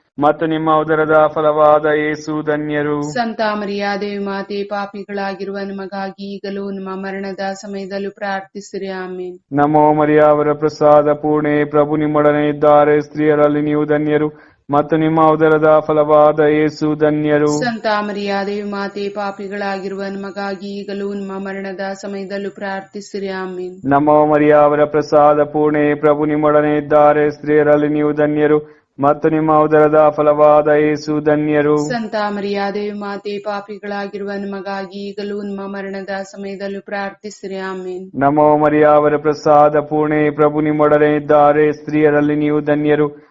ಮತ್ತು ನಿಮ್ಮ ಉದರದ ಫಲವಾದ ಯೇಸು ಧನ್ಯರು. ಸಂತ ಮರಿಯಾ ದೇವಿ ಮಾತೆ ಪಾಪಿಗಳಾಗಿರುವ ನಮಗಾಗಿ ಈಗಲೂ ನಮ್ಮ ಮರಣದ ಸಮಯದಲ್ಲೂ ಪ್ರಾರ್ಥಿಸಿರಿ ಆಮೇನ್. ನಮೋ ಮರಿಯಾವರ ಪ್ರಸಾದ ಪೂರ್ಣೆ ಪ್ರಭು ನಿಮ್ಮೊಡನೆ ಇದ್ದಾರೆ ಸ್ತ್ರೀಯರಲ್ಲಿ ನೀವು ಧನ್ಯರು ಮತ್ತು ನಿಮ್ಮ ಉದರದ ಫಲವಾದ ಯೇಸು ಧನ್ಯರು. ಸಂತ ಮರಿಯಾ ದೇವಿ ಮಾತೆ ಪಾಪಿಗಳಾಗಿರುವ ನಮಗಾಗಿ ಈಗಲೂ ನಮ್ಮ ಮರಣದ ಸಮಯದಲ್ಲೂ ಪ್ರಾರ್ಥಿಸಿರಿ ಆಮೇನ್. ನಮೋ ಮರಿಯಾವರ ಪ್ರಸಾದ ಪೂರ್ಣೆ ಪ್ರಭು ನಿಮ್ಮೊಡನೆ ಇದ್ದಾರೆ ಸ್ತ್ರೀಯರಲ್ಲಿ ನೀವು ಧನ್ಯರು ಮತ್ತು ನಿಮ್ಮ ಉದರದ ಫಲವಾದ ಏಸು ಧನ್ಯರು. ಸಂತ ಮರ್ಯಾದೆಯು ಮಾತೆ ಪಾಪಿಗಳಾಗಿರುವ ನಮಗಾಗಿ ಈಗಲೂ ನಿಮ್ಮ ಮರಣದ ಸಮಯದಲ್ಲೂ ಪ್ರಾರ್ಥಿಸಿರಿ. ಆಮೇನ್. ನಮೋ ಮರಿಯಾವರ ಪ್ರಸಾದ ಪೂರ್ಣೆ. ಪ್ರಭು ನಿಮ್ಮೊಡನೆ ಇದ್ದಾರೆ. ಸ್ತ್ರೀಯರಲ್ಲಿ ನೀವು ಧನ್ಯರು.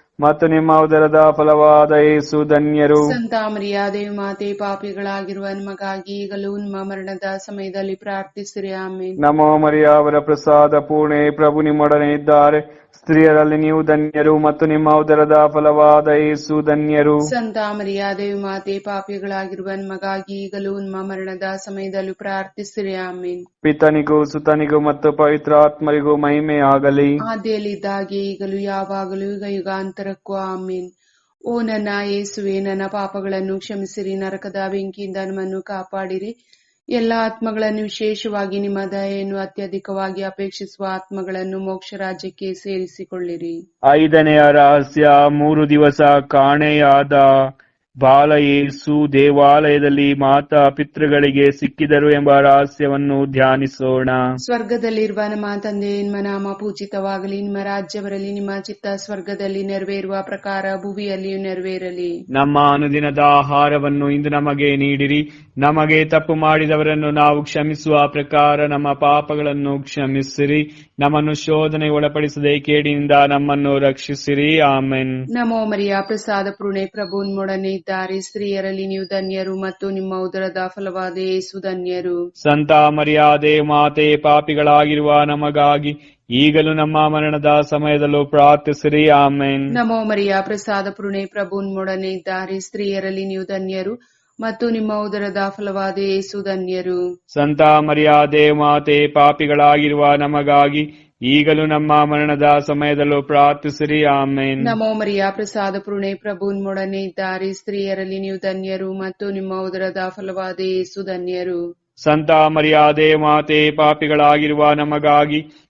ಮತ್ತು ನಿಮ್ಮ ಉದರದ ಫಲವಾದ ಏಸು ಧನ್ಯರು. ಸಂತ ದೇವಿ ಮಾತೆ ಪಾಪಿಗಳಾಗಿರುವ ನಮಗಾಗಿ ಈಗಲೂ ನಿಮ್ಮ ಮರಣದ ಸಮಯದಲ್ಲಿ ಪ್ರಾರ್ಥಿಸಿರಿ. ಆಮೇಲೆ ನಮೋ ಮರಿಯಾವರ ಪ್ರಸಾದ ಪೂರ್ಣೆ. ಪ್ರಭು ನಿಮ್ಮೊಡನೆ ಇದ್ದಾರೆ. ಸ್ತ್ರೀಯರಲ್ಲಿ ನೀವು ಧನ್ಯರು ಮತ್ತು ನಿಮ್ಮ ಉದರದ ಫಲವಾದ ಏಸು ಧನ್ಯರು. ಸಂತ ದೇವಿ ಮಾತೆ ಪಾಪಿಗಳಾಗಿರುವ ನಮಗಾಗಿ ಈಗಲೂ ನಿಮ್ಮ ಮರಣದ ಸಮಯದಲ್ಲಿ ಪ್ರಾರ್ಥಿಸಿರಿ. ಆಮೇನ್. ಪಿತನಿಗೂ ಸುತನಿಗೂ ಮತ್ತು ಪವಿತ್ರಾತ್ಮರಿಗೂ ಮಹಿಮೆ ಆಗಲಿ ಆದಿಯಲ್ಲಿದ್ದಾಗೆ ಈಗಲೂ ಯಾವಾಗಲೂ ಯುಗ ಯುಗಾಂತರಕ್ಕೂ ಆಮೇನ್. ಓ ನನ್ನ ಏಸುವೆ ನನ್ನ ಪಾಪಗಳನ್ನು ಕ್ಷಮಿಸಿರಿ ನರಕದ ಬೆಂಕಿಯಿಂದ ನಮ್ಮನ್ನು ಕಾಪಾಡಿರಿ. ಎಲ್ಲ ಆತ್ಮಗಳನ್ನು ವಿಶೇಷವಾಗಿ ನಿಮ್ಮ ದಯೆಯನ್ನು ಅತ್ಯಧಿಕವಾಗಿ ಅಪೇಕ್ಷಿಸುವ ಆತ್ಮಗಳನ್ನು ಮೋಕ್ಷ ರಾಜ್ಯಕ್ಕೆ ಸೇರಿಸಿಕೊಳ್ಳಿರಿ. ಐದನೆಯ ರಹಸ್ಯ ಮೂರು ದಿವಸ ಕಾಣೆಯಾದ ಬಾಲಯೇಸು ದೇವಾಲಯದಲ್ಲಿ ಮಾತಾ ಪಿತೃಗಳಿಗೆ ಸಿಕ್ಕಿದರು ಎಂಬ ರಹಸ್ಯವನ್ನು ಧ್ಯಾನಿಸೋಣ. ಸ್ವರ್ಗದಲ್ಲಿರುವ ನಮ್ಮ ತಂದೆ ನಿಮ್ಮ ನಾಮ ಪೂಜಿತವಾಗಲಿ. ನಿಮ್ಮ ರಾಜ್ಯ ಬರಲಿ ನಿಮ್ಮ ಚಿತ್ತ ಸ್ವರ್ಗದಲ್ಲಿ ನೆರವೇರುವ ಪ್ರಕಾರ ಭುವಿಯಲ್ಲಿಯೂ ನೆರವೇರಲಿ. ನಮ್ಮ ಅನುದಿನದ ಆಹಾರವನ್ನು ಇಂದು ನಮಗೆ ನೀಡಿರಿ. ನಮಗೆ ತಪ್ಪು ಮಾಡಿದವರನ್ನು ನಾವು ಕ್ಷಮಿಸುವ ಪ್ರಕಾರ ನಮ್ಮ ಪಾಪಗಳನ್ನು ಕ್ಷಮಿಸಿರಿ. ನಮ್ಮನ್ನು ಶೋಧನೆ ಒಳಪಡಿಸದೆ ಕೇಡಿನಿಂದ ನಮ್ಮನ್ನು ರಕ್ಷಿಸಿರಿ. ಆಮೆನ್. ನಮೋ ಮರಿಯ ಪ್ರಸಾದ ಪೂರ್ಣೆ ಪ್ರಭು ನಿಮ್ಮೊಡನೆ ಇದ್ದಾರೆ. ಸ್ತ್ರೀಯರಲ್ಲಿ ನೀವು ಧನ್ಯರು ಮತ್ತು ನಿಮ್ಮ ಉದರದ ಫಲವಾದ ಯೇಸು ಧನ್ಯರು. ಸಂತ ಮರ್ಯಾದೆ ಮಾತೆ ಪಾಪಿಗಳಾಗಿರುವ ನಮಗಾಗಿ ಈಗಲೂ ನಮ್ಮ ಮರಣದ ಸಮಯದಲ್ಲೂ ಪ್ರಾರ್ಥಿಸಿರಿ. ಆಮೆನ್. ನಮೋ ಮರಿಯ ಪ್ರಸಾದ ಪೂರ್ಣೆ ಪ್ರಭು ನಿಮ್ಮೊಡನೆ ಇದ್ದಾರೆ. ಸ್ತ್ರೀಯರಲ್ಲಿ ನೀವು ಧನ್ಯರು ಮತ್ತು ನಿಮ್ಮ ಉದರದ ಫಲವಾದ ಯೇಸು ಧನ್ಯರು. ಸಂತ ಮರ್ಯಾದೆ ಮಾತೆ ಪಾಪಿಗಳಾಗಿರುವ ನಮಗಾಗಿ ಈಗಲೂ ನಮ್ಮ ಮರಣದ ಸಮಯದಲ್ಲೂ ಪ್ರಾರ್ಥಿಸಿರಿ ಆಮೇನ್. ನಮೋ ಮರಿಯಾ ಪ್ರಸಾದ ಪೂರ್ಣೆ ಪ್ರಭು ನಿಮ್ಮೊಡನೆ ಇದ್ದಾರೆ. ಸ್ತ್ರೀಯರಲ್ಲಿ ನೀವು ಧನ್ಯರು ಮತ್ತು ನಿಮ್ಮ ಉದರದ ಫಲವಾದ ಯೇಸು ಧನ್ಯರು. ಸಂತ ಮರ್ಯಾದೆ ಮಾತೆ ಪಾಪಿಗಳಾಗಿರುವ ನಮಗಾಗಿ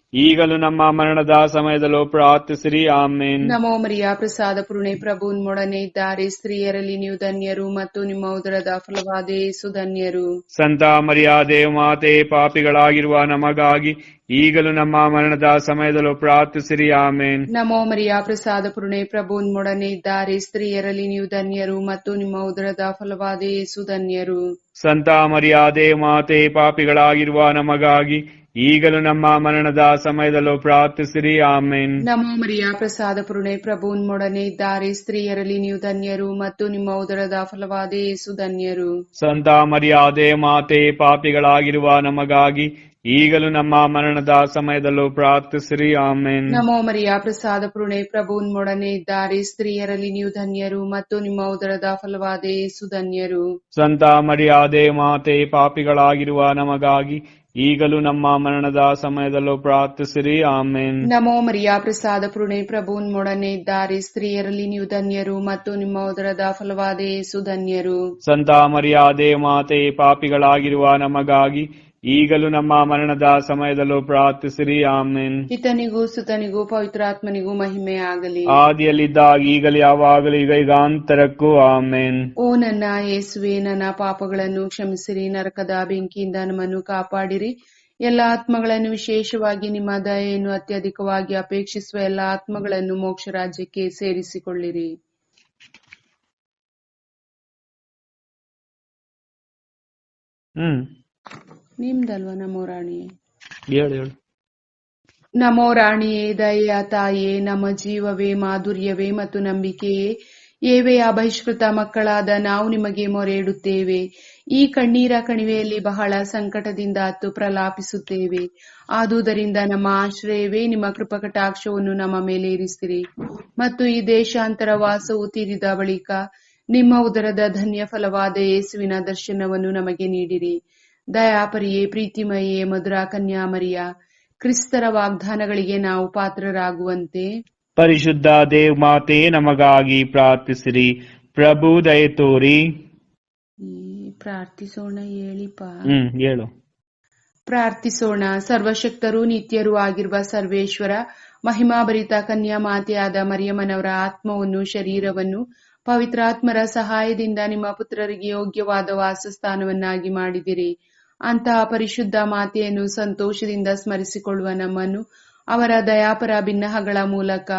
ಈಗಲೂ ನಮ್ಮ ಮರಣದ ಸಮಯದಲ್ಲೂ ಪ್ರಾರ್ಥಿಸಿರಿ. ಆಮೇನ್. ನಮೋ ಮರಿಯಾ ಪ್ರಸಾದ ಪುರುಣೆ ಪ್ರಭು ಮೊಡನೆ ಇದ್ದಾರೆ. ಸ್ತ್ರೀಯರಲ್ಲಿ ನೀವು ಧನ್ಯರು ಮತ್ತು ನಿಮ್ಮ ಉದರದ ಫಲವಾದ ಸುಧನ್ಯರು ಸಂತ ಮರಿಯಾ ದೇವ ಮಾತೆ ಪಾಪಿಗಳಾಗಿರುವ ನಮಗಾಗಿ ಈಗಲೂ ನಮ್ಮ ಮರಣದ ಸಮಯದಲ್ಲೂ ಪ್ರಾರ್ಥಿಸಿರಿ. ಆಮೇನ್. ನಮೋ ಮರಿಯಾ ಪ್ರಸಾದ ಪುರುಣೆ ಪ್ರಭು ಮೊಡನೆ ಇದ್ದಾರೆ. ಸ್ತ್ರೀಯರಲ್ಲಿ ನೀವು ಧನ್ಯರು ಮತ್ತು ನಿಮ್ಮ ಉದರದ ಫಲವಾದ ಸುಧನ್ಯರು ಸಂತ ಮರಿಯಾ ದೇವ ಮಾತೆ ಪಾಪಿಗಳಾಗಿರುವ ನಮಗಾಗಿ ಈಗಲೂ ನಮ್ಮ ಮರಣದ ಸಮಯದಲ್ಲೂ ಪ್ರಾರ್ಥಿಸಿರಿ ಆಮೇನ್. ನಮೋ ಮರಿಯ ಪ್ರಸಾದ ಪುರುಣೆ ಪ್ರಭು ಮೊಡನೆ ಇದ್ದಾರೆ. ಸ್ತ್ರೀಯರಲ್ಲಿ ನೀವು ಧನ್ಯರು ಮತ್ತು ನಿಮ್ಮ ಉದರದ ಫಲವಾದ ಯೇಸು ಧನ್ಯರು. ಸಂತ ಮರ್ಯಾದೆ ಮಾತೆ ಪಾಪಿಗಳಾಗಿರುವ ನಮಗಾಗಿ ಈಗಲೂ ನಮ್ಮ ಮರಣದ ಸಮಯದಲ್ಲೂ ಪ್ರಾರ್ಥಿಸಿರಿ ಆಮೇನ್. ನಮೋ ಮರಿಯ ಪ್ರಸಾದ ಪುರುಣೆ ಪ್ರಭು ಮೊಡನೆ ಇದ್ದಾರೆ. ಸ್ತ್ರೀಯರಲ್ಲಿ ನೀವು ಧನ್ಯರು ಮತ್ತು ನಿಮ್ಮ ಉದರದ ಫಲವಾದ ಸುಧನ್ಯರು ಧನ್ಯರು. ಸಂತ ಮರ್ಯಾದೆ ಮಾತೆ ಪಾಪಿಗಳಾಗಿರುವ ನಮಗಾಗಿ ಈಗಲೂ ನಮ್ಮ ಮರಣದ ಸಮಯದಲ್ಲೂ ಪ್ರಾರ್ಥಿಸಿರಿ. ಆಮೇನ್. ನಮೋ ಮರಿಯಾ ಪ್ರಸಾದ ಪೂರ್ಣೆ ಪ್ರಭು ಮೊಡನೆ ಇದ್ದಾರೆ. ಸ್ತ್ರೀಯರಲ್ಲಿ ನೀವು ಧನ್ಯರು ಮತ್ತು ನಿಮ್ಮ ಉದರದ ಫಲವಾದೇ ಸುಧನ್ಯರು ಧನ್ಯರು. ಸಂತ ಮರ್ಯಾದೆ ಮಾತೆ ಪಾಪಿಗಳಾಗಿರುವ ನಮಗಾಗಿ ಈಗಲೂ ನಮ್ಮ ಮರಣದ ಸಮಯದಲ್ಲೂ ಪ್ರಾರ್ಥಿಸಿರಿ ಆಮೇನ್. ಪಿತನಿಗೂ ಸುತನಿಗೂ ಪವಿತ್ರಾತ್ಮನಿಗೂ ಮಹಿಮೆ ಆಗಲಿ. ಆದಿಯಲ್ಲಿದ್ದಾಗ ಈಗಲೂ ಯಾವಾಗಲೂ ಈಗ ಈಗಾಂತರಕ್ಕೂ ಆಮೇನ್. ಓ ನನ್ನ ಯೇಸುವೆ ನನ್ನ ಪಾಪಗಳನ್ನು ಕ್ಷಮಿಸಿರಿ ನರಕದ ಬೆಂಕಿಯಿಂದ ನಮ್ಮನ್ನು ಕಾಪಾಡಿರಿ. ಎಲ್ಲ ಆತ್ಮಗಳನ್ನು ವಿಶೇಷವಾಗಿ ನಿಮ್ಮ ದಯೆಯನ್ನು ಅತ್ಯಧಿಕವಾಗಿ ಅಪೇಕ್ಷಿಸುವ ಎಲ್ಲ ಆತ್ಮಗಳನ್ನು ಮೋಕ್ಷ ರಾಜ್ಯಕ್ಕೆ ಸೇರಿಸಿಕೊಳ್ಳಿರಿ. ಹ್ಮ್. ನಿಮ್ದಲ್ವಾ ನಮೋ ರಾಣಿ? ಹೇಳು ಹೇಳು. ನಮೋ ರಾಣಿಯೇ ದಯ ತಾಯೇ ನಮ್ಮ ಜೀವವೇ ಮಾಧುರ್ಯವೇ ಮತ್ತು ನಂಬಿಕೆಯೇ. ಏವೇ ಬಹಿಷ್ಕೃತ ಮಕ್ಕಳಾದ ನಾವು ನಿಮಗೆ ಮೊರೆ ಇಡುತ್ತೇವೆ ಈ ಕಣ್ಣೀರ ಕಣಿವೆಯಲ್ಲಿ ಬಹಳ ಸಂಕಟದಿಂದ ಹತ್ತು ಪ್ರಲಾಪಿಸುತ್ತೇವೆ. ಆದುದರಿಂದ ನಮ್ಮ ಆಶ್ರಯವೇ ನಿಮ್ಮ ಕೃಪಕಟಾಕ್ಷವನ್ನು ನಮ್ಮ ಮೇಲೆ ಇರಿಸಿರಿ. ಮತ್ತು ಈ ದೇಶಾಂತರ ವಾಸವು ತೀರಿದ ಬಳಿಕ ನಿಮ್ಮ ಉದರದ ಧನ್ಯ ಫಲವಾದ ಯೇಸುವಿನ ದರ್ಶನವನ್ನು ನಮಗೆ ನೀಡಿರಿ. ದಯಾಪರಿಯೇ ಪ್ರೀತಿಮಯೇ ಮಧುರ ಕನ್ಯಾಮರಿಯ ಕ್ರಿಸ್ತರ ವಾಗ್ದಾನಗಳಿಗೆ ನಾವು ಪಾತ್ರರಾಗುವಂತೆ. ಪರಿಶುದ್ಧ ದೇವ್ ಮಾತೆ ನಮಗಾಗಿ ಪ್ರಾರ್ಥಿಸಿರಿ. ಪ್ರಭು ದಯ ತೋರಿ. ಪ್ರಾರ್ಥಿಸೋಣ ಹೇಳಿಪ ಹ್ಮ್ ಹೇಳು. ಪ್ರಾರ್ಥಿಸೋಣ. ಸರ್ವಶಕ್ತರು ನಿತ್ಯರೂ ಆಗಿರುವ ಸರ್ವೇಶ್ವರ ಮಹಿಮಾಭರಿತ ಕನ್ಯಾ ಮಾತೆಯಾದ ಮರಿಯಮ್ಮನವರ ಆತ್ಮವನ್ನು ಶರೀರವನ್ನು ಪವಿತ್ರಾತ್ಮರ ಸಹಾಯದಿಂದ ನಿಮ್ಮ ಪುತ್ರರಿಗೆ ಯೋಗ್ಯವಾದ ವಾಸಸ್ಥಾನವನ್ನಾಗಿ ಮಾಡಿದಿರಿ. ಅಂತಹ ಪರಿಶುದ್ಧ ಮಾತೆಯನ್ನು ಸಂತೋಷದಿಂದ ಸ್ಮರಿಸಿಕೊಳ್ಳುವ ನಮ್ಮನ್ನು ಅವರ ದಯಾಪರ ಭಿನ್ನಹಗಳ ಮೂಲಕ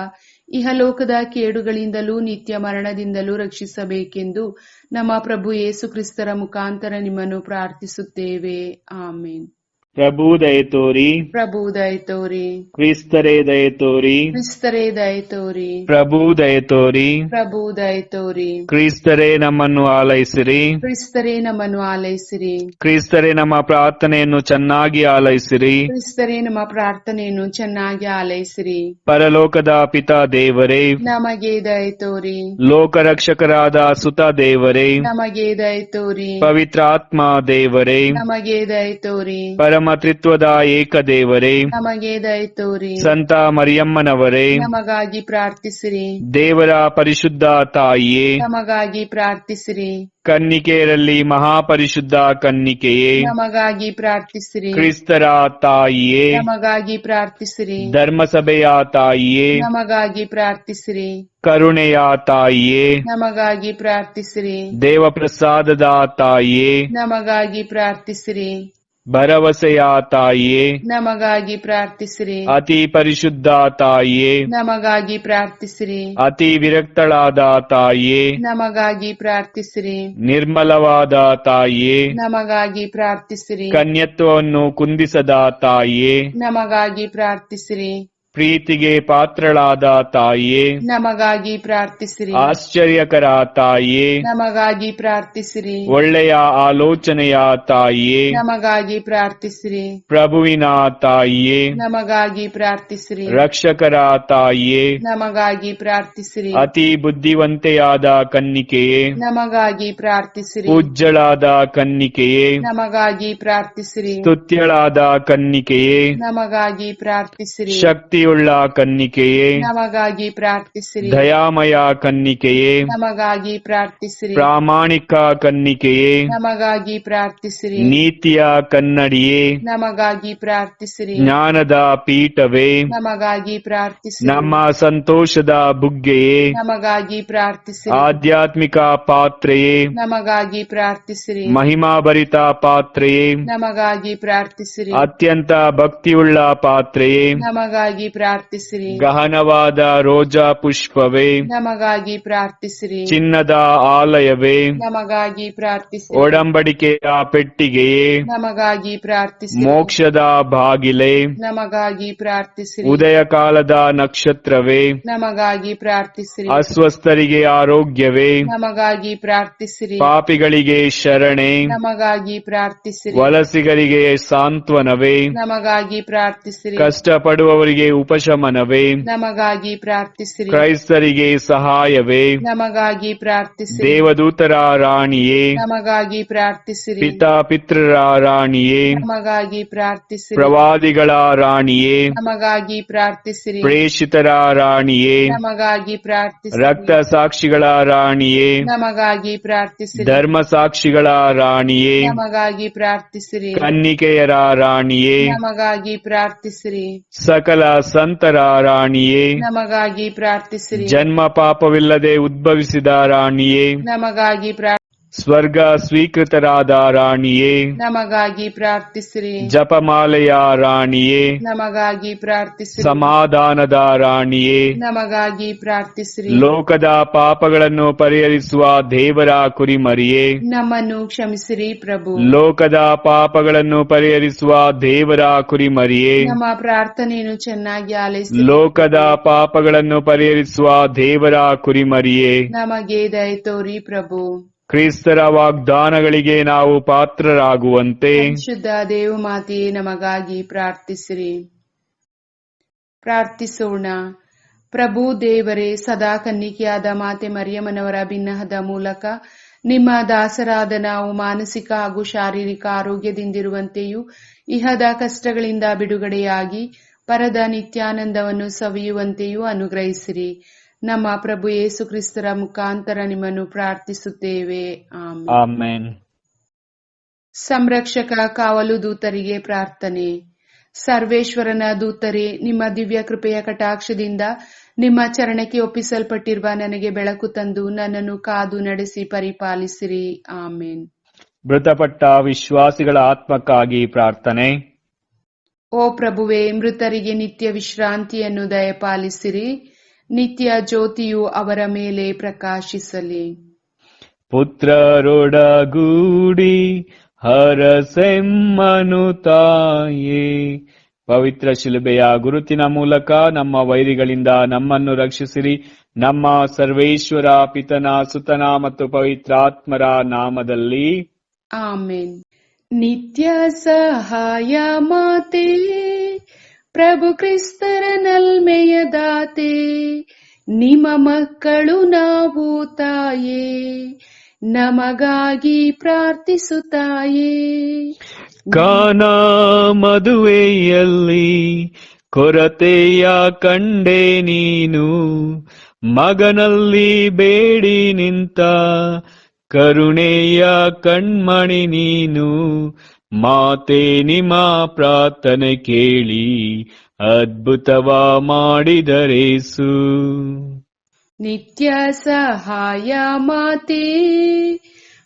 ಇಹಲೋಕದ ಕೇಡುಗಳಿಂದಲೂ ನಿತ್ಯ ಮರಣದಿಂದಲೂ ರಕ್ಷಿಸಬೇಕೆಂದು ನಮ್ಮ ಪ್ರಭು ಯೇಸು ಕ್ರಿಸ್ತರ ಮುಖಾಂತರ ನಿಮ್ಮನ್ನು ಪ್ರಾರ್ಥಿಸುತ್ತೇವೆ. ಆಮೇನ್. ಪ್ರಭು ದಯತೋರಿ ಪ್ರಭು ದಯ ತೋರಿ. ಕ್ರಿಸ್ತರೇ ದಯತೋರಿ ಕ್ರಿಸ್ತರೇ ದಯ ತೋರಿ. ಪ್ರಭು ದಯತೋರಿ ಪ್ರಭು ದಯ ತೋರಿ. ಕ್ರಿಸ್ತರೇ ನಮ್ಮನ್ನು ಆಲೈಸಿರಿ. ಕ್ರಿಸ್ತರೇ ನಮ್ಮನ್ನು ಆಲೈಸಿರಿ. ಕ್ರಿಸ್ತರೇ ನಮ್ಮ ಪ್ರಾರ್ಥನೆಯನ್ನು ಚೆನ್ನಾಗಿ ಆಲೈಸಿರಿ. ಕ್ರಿಸ್ತರೇ ನಮ್ಮ ಪ್ರಾರ್ಥನೆಯನ್ನು ಚೆನ್ನಾಗಿ ಆಲೈಸಿರಿ. ಪರಲೋಕದ ಪಿತಾ ದೇವರೇ. ನಮಗೆ ದಯ ತೋರಿ. ಲೋಕರಕ್ಷಕರಾದ ಸುತ ದೇವರೇ. ನಮಗೆ ದಯ ತೋರಿ. ಪವಿತ್ರಾತ್ಮ ದೇವರೇ. ನಮಗೆ ದಯ ತೋರಿ. ಪರಮತ್ರಿತ್ವದ ಏಕದೇವರೇ. ನಮಗೆ ದಯತೋರಿ ಸಂತ ಮರಿಯಮ್ಮನವರೇ. ನಮಗಾಗಿ ಪ್ರಾರ್ಥಿಸಿರಿ. ದೇವರ ಪರಿಶುದ್ಧ ತಾಯಿಯೇ. ನಮಗಾಗಿ ಪ್ರಾರ್ಥಿಸಿರಿ. ಕನ್ನಿಕೆಯರಲ್ಲಿ ಮಹಾಪರಿಶುದ್ಧ ಕನ್ನಿಕೆಯೇ. ನಮಗಾಗಿ ಪ್ರಾರ್ಥಿಸಿರಿ. ಕ್ರಿಸ್ತರ ತಾಯಿಯೇ. ನಮಗಾಗಿ ಪ್ರಾರ್ಥಿಸಿರಿ. ಧರ್ಮಸಭೆಯ ತಾಯಿಯೇ. ನಮಗಾಗಿ ಪ್ರಾರ್ಥಿಸಿರಿ. ಕರುಣೆಯ ತಾಯಿಯೇ. ನಮಗಾಗಿ ಪ್ರಾರ್ಥಿಸಿರಿ. ದೇವಪ್ರಸಾದದ ತಾಯಿಯೇ. ನಮಗಾಗಿ ಪ್ರಾರ್ಥಿಸಿರಿ. ಭರವಸೆಯ ತಾಯಿಯೇ ನಮಗಾಗಿ ಪ್ರಾರ್ಥಿಸಿರಿ. ಅತಿ ಪರಿಶುದ್ಧ ತಾಯಿಯೇ ನಮಗಾಗಿ ಪ್ರಾರ್ಥಿಸಿರಿ. ಅತಿ ವಿರಕ್ತಳಾದ ತಾಯಿಯೇ ನಮಗಾಗಿ ಪ್ರಾರ್ಥಿಸಿರಿ. ನಿರ್ಮಲವಾದ ತಾಯಿಯೇ ನಮಗಾಗಿ ಪ್ರಾರ್ಥಿಸಿರಿ. ಕನ್ಯತ್ವವನ್ನು ಕುಂದಿಸದ ತಾಯಿಯೇ ನಮಗಾಗಿ ಪ್ರಾರ್ಥಿಸಿರಿ. ಪ್ರೀತಿಗೆ ಪಾತ್ರಳಾದ ತಾಯಿಯೇ. ನಮಗಾಗಿ ಪ್ರಾರ್ಥಿಸಿರಿ. ಆಶ್ಚರ್ಯಕರ ತಾಯಿಯೇ. ನಮಗಾಗಿ ಪ್ರಾರ್ಥಿಸಿರಿ. ಒಳ್ಳೆಯ ಆಲೋಚನೆಯ ತಾಯಿಯೇ. ನಮಗಾಗಿ ಪ್ರಾರ್ಥಿಸಿರಿ. ಪ್ರಭುವಿನ ತಾಯಿಯೇ. ನಮಗಾಗಿ ಪ್ರಾರ್ಥಿಸಿರಿ. ರಕ್ಷಕರ ತಾಯಿಯೇ. ನಮಗಾಗಿ ಪ್ರಾರ್ಥಿಸಿರಿ. ಅತಿ ಬುದ್ಧಿವಂತೆಯಾದ ಕನ್ನಿಕೆಯೇ. ನಮಗಾಗಿ ಪ್ರಾರ್ಥಿಸಿರಿ. ಉಜ್ವಲಾದ ಕನ್ನಿಕೆಯೇ. ನಮಗಾಗಿ ಪ್ರಾರ್ಥಿಸಿರಿ. ಸ್ತುತ್ಯಳಾದ ಕನ್ನಿಕೆಯೇ. ನಮಗಾಗಿ ಪ್ರಾರ್ಥಿಸಿರಿ. ಶಕ್ತಿಯ ಭಕ್ತಿಯುಳ್ಳ ಕನ್ನಿಕೆಯೇ. ನಮಗಾಗಿ ಪ್ರಾರ್ಥಿಸಿರಿ. ದಯಾಮಯ ಕನ್ನಿಕೆಯೇ. ನಮಗಾಗಿ ಪ್ರಾರ್ಥಿಸಿರಿ. ಪ್ರಾಮಾಣಿಕ ಕನ್ನಿಕೆಯೇ. ನಮಗಾಗಿ ಪ್ರಾರ್ಥಿಸಿರಿ. ನೀತಿಯ ಕನ್ನಡಿಯೇ. ನಮಗಾಗಿ ಪ್ರಾರ್ಥಿಸಿರಿ. ಜ್ಞಾನದ ಪೀಠವೇ. ನಮಗಾಗಿ ಪ್ರಾರ್ಥಿಸಿರಿ. ನಮ್ಮ ಸಂತೋಷದ ಬುಗ್ಗೆಯೇ. ನಮಗಾಗಿ ಪ್ರಾರ್ಥಿಸಿ ಆಧ್ಯಾತ್ಮಿಕ ಪಾತ್ರೆಯೇ. ನಮಗಾಗಿ ಪ್ರಾರ್ಥಿಸಿರಿ. ಮಹಿಮಾಭರಿತ ಪಾತ್ರೆಯೇ. ನಮಗಾಗಿ ಪ್ರಾರ್ಥಿಸಿರಿ. ಅತ್ಯಂತ ಭಕ್ತಿಯುಳ್ಳ ಪಾತ್ರೆಯೇ. ನಮಗಾಗಿ ಪ್ರಾರ್ಥಿಸಿರಿ. ಗಹನವಾದ ರೋಜಾ ಪುಷ್ಪವೇ. ನಮಗಾಗಿ ಪ್ರಾರ್ಥಿಸಿರಿ. ಚಿನ್ನದ ಆಲಯವೇ. ನಮಗಾಗಿ ಪ್ರಾರ್ಥಿಸಿ ಒಡಂಬಡಿಕೆಯ ಪೆಟ್ಟಿಗೆಯೇ. ನಮಗಾಗಿ ಪ್ರಾರ್ಥಿಸಿ ಮೋಕ್ಷದ ಬಾಗಿಲೇ. ನಮಗಾಗಿ ಪ್ರಾರ್ಥಿಸಿ ಉದಯ ಕಾಲದ ನಕ್ಷತ್ರವೇ. ನಮಗಾಗಿ ಪ್ರಾರ್ಥಿಸಿರಿ. ಅಸ್ವಸ್ಥರಿಗೆ ಆರೋಗ್ಯವೇ. ನಮಗಾಗಿ ಪ್ರಾರ್ಥಿಸಿರಿ. ಪಾಪಿಗಳಿಗೆ ಶರಣೆ. ನಮಗಾಗಿ ಪ್ರಾರ್ಥಿಸಿರಿ. ವಲಸಿಗರಿಗೆ ಸಾಂತ್ವನವೇ. ನಮಗಾಗಿ ಪ್ರಾರ್ಥಿಸಿರಿ. ಕಷ್ಟಪಡುವವರಿಗೆ ಉಪಶಮನವೇ. ನಮಗಾಗಿ ಪ್ರಾರ್ಥಿಸಿರಿ. ಕ್ರೈಸ್ತರಿಗೆ ಸಹಾಯವೇ. ನಮಗಾಗಿ ಪ್ರಾರ್ಥಿಸಿ ದೇವದೂತರ ರಾಣಿಯೇ. ನಮಗಾಗಿ ಪ್ರಾರ್ಥಿಸಿರಿ. ಪಿತಾ ಪಿತೃರ ರಾಣಿಯೇ. ನಮಗಾಗಿ ಪ್ರಾರ್ಥಿಸಿರಿ. ಪ್ರವಾದಿಗಳ ರಾಣಿಯೇ. ನಮಗಾಗಿ ಪ್ರಾರ್ಥಿಸಿರಿ. ಪ್ರೇಷಿತರ ರಾಣಿಯೇ. ನಮಗಾಗಿ ಪ್ರಾರ್ಥಿಸಿ ರಕ್ತ ಸಾಕ್ಷಿಗಳ ರಾಣಿಯೇ. ನಮಗಾಗಿ ಪ್ರಾರ್ಥಿಸಿರಿ. ಧರ್ಮ ಸಾಕ್ಷಿಗಳ ರಾಣಿಯೇ. ನಮಗಾಗಿ ಪ್ರಾರ್ಥಿಸಿರಿ. ಕನ್ನಿಕೆಯರ ರಾಣಿಯೇ. ನಮಗಾಗಿ ಪ್ರಾರ್ಥಿಸಿರಿ. ಸಕಲ ಸಂತರ ರಾಣಿಯೇ ನಮಗಾಗಿ ಪ್ರಾರ್ಥಿಸಿರಿ. ಜನ್ಮ ಪಾಪವಿಲ್ಲದೆ ಉದ್ಭವಿಸಿದ ರಾಣಿಯೇ. ನಮಗಾಗಿ ಸ್ವರ್ಗ ಸ್ವೀಕೃತರಾದ ರಾಣಿಯೇ. ನಮಗಾಗಿ ಪ್ರಾರ್ಥಿಸಿರಿ. ಜಪಮಾಲೆಯ ರಾಣಿಯೇ. ನಮಗಾಗಿ ಪ್ರಾರ್ಥಿಸಿ ಸಮಾಧಾನದ ರಾಣಿಯೇ. ನಮಗಾಗಿ ಪ್ರಾರ್ಥಿಸಿರಿ. ಲೋಕದ ಪಾಪಗಳನ್ನು ಪರಿಹರಿಸುವ ದೇವರ ಕುರಿಮರಿಯೇ. ನಮ್ಮನ್ನು ಕ್ಷಮಿಸಿರಿ ಪ್ರಭು. ಲೋಕದ ಪಾಪಗಳನ್ನು ಪರಿಹರಿಸುವ ದೇವರ ಕುರಿಮರಿಯೇ. ನಮ್ಮ ಪ್ರಾರ್ಥನೆಯನ್ನು ಚೆನ್ನಾಗಿ ಆಲಿಸಿ ಲೋಕದ ಪಾಪಗಳನ್ನು ಪರಿಹರಿಸುವ ದೇವರ ಕುರಿಮರಿಯೇ. ನಮಗೆ ದಯ ತೋರಿ ಪ್ರಭು. ಕ್ರಿಸ್ತರ ವಾಗ್ದಾನಗಳಿಗೆ ನಾವು ಪಾತ್ರರಾಗುವಂತೆ. ಶುದ್ಧ ದೇವಮಾತೆ ನಮಗಾಗಿ ಪ್ರಾರ್ಥಿಸಿರಿ. ಪ್ರಾರ್ಥಿಸೋಣ. ಪ್ರಭು ದೇವರೇ, ಸದಾ ಕನ್ನಿಕೆಯಾದ ಮಾತೆ ಮರಿಯಮ್ಮನವರ ಭಿನ್ನಹದ ಮೂಲಕ ನಿಮ್ಮ ದಾಸರಾದ ನಾವು ಮಾನಸಿಕ ಹಾಗೂ ಶಾರೀರಿಕ ಆರೋಗ್ಯದಿಂದಿರುವಂತೆಯೂ ಇಹದ ಕಷ್ಟಗಳಿಂದ ಬಿಡುಗಡೆಯಾಗಿ ಪರದ ನಿತ್ಯಾನಂದವನ್ನು ಸವಿಯುವಂತೆಯೂ ಅನುಗ್ರಹಿಸಿರಿ. ನಮ್ಮ ಪ್ರಭು ಯೇಸು ಕ್ರಿಸ್ತರ ಮುಖಾಂತರ ನಿಮ್ಮನ್ನು ಪ್ರಾರ್ಥಿಸುತ್ತೇವೆ. ಆಮೇನ್. ಸಂರಕ್ಷಕ ಕಾವಲು ದೂತರಿಗೆ ಪ್ರಾರ್ಥನೆ. ಸರ್ವೇಶ್ವರನ ದೂತರೇ ನಿಮ್ಮ ದಿವ್ಯ ಕೃಪೆಯ ಕಟಾಕ್ಷದಿಂದ ನಿಮ್ಮ ಚರಣಕ್ಕೆ ಒಪ್ಪಿಸಲ್ಪಟ್ಟಿರುವ ನನಗೆ ಬೆಳಕು ತಂದು ನನ್ನನ್ನು ಕಾದು ನಡೆಸಿ ಪರಿಪಾಲಿಸಿರಿ. ಆಮೇನ್. ಮೃತಪಟ್ಟ ವಿಶ್ವಾಸಿಗಳ ಆತ್ಮಕ್ಕಾಗಿ ಪ್ರಾರ್ಥನೆ. ಓ ಪ್ರಭುವೆ ಮೃತರಿಗೆ ನಿತ್ಯ ವಿಶ್ರಾಂತಿಯನ್ನು ದಯಪಾಲಿಸಿರಿ. ನಿತ್ಯ ಜ್ಯೋತಿಯು ಅವರ ಮೇಲೆ ಪ್ರಕಾಶಿಸಲಿ. ಪುತ್ರರೊಡಗೂಡಿ ಹರಸೆಮ್ಮನು ತಾಯೇ. ಪವಿತ್ರ ಶಿಲುಬೆಯ ಗುರುತಿನ ಮೂಲಕ ನಮ್ಮ ವೈರಿಗಳಿಂದ ನಮ್ಮನ್ನು ರಕ್ಷಿಸಿರಿ. ನಮ್ಮ ಸರ್ವೇಶ್ವರ ಪಿತನ ಸುತನ ಮತ್ತು ಪವಿತ್ರಾತ್ಮರ ನಾಮದಲ್ಲಿ. ಆಮೇನ್. ನಿತ್ಯ ಸಹಾಯ ಮಾತೆ. ಪ್ರಭು ಕ್ರಿಸ್ತರ ನಲ್ಮೆಯ ದಾತೆ, ನಿಮ್ಮ ಮಕ್ಕಳು ನಾವು ತಾಯೇ, ನಮಗಾಗಿ ಪ್ರಾರ್ಥಿಸುತ್ತಾಯೇ. ಕಾನ ಮದುವೆಯಲ್ಲಿ ಕೊರತೆಯ ಕಂಡೆ ನೀನು, ಮಗನಲ್ಲಿ ಬೇಡಿ ನಿಂತ ಕರುಣೆಯ ಕಣ್ಮಣಿ ನೀನು ಮಾತೆ ನಿಮ್ಮ ಪ್ರಾರ್ಥನೆ ಕೇಳಿ ಅದ್ಭುತವ ಮಾಡಿದರೇಸು. ನಿತ್ಯ ಸಹಾಯ ಮಾತೆ,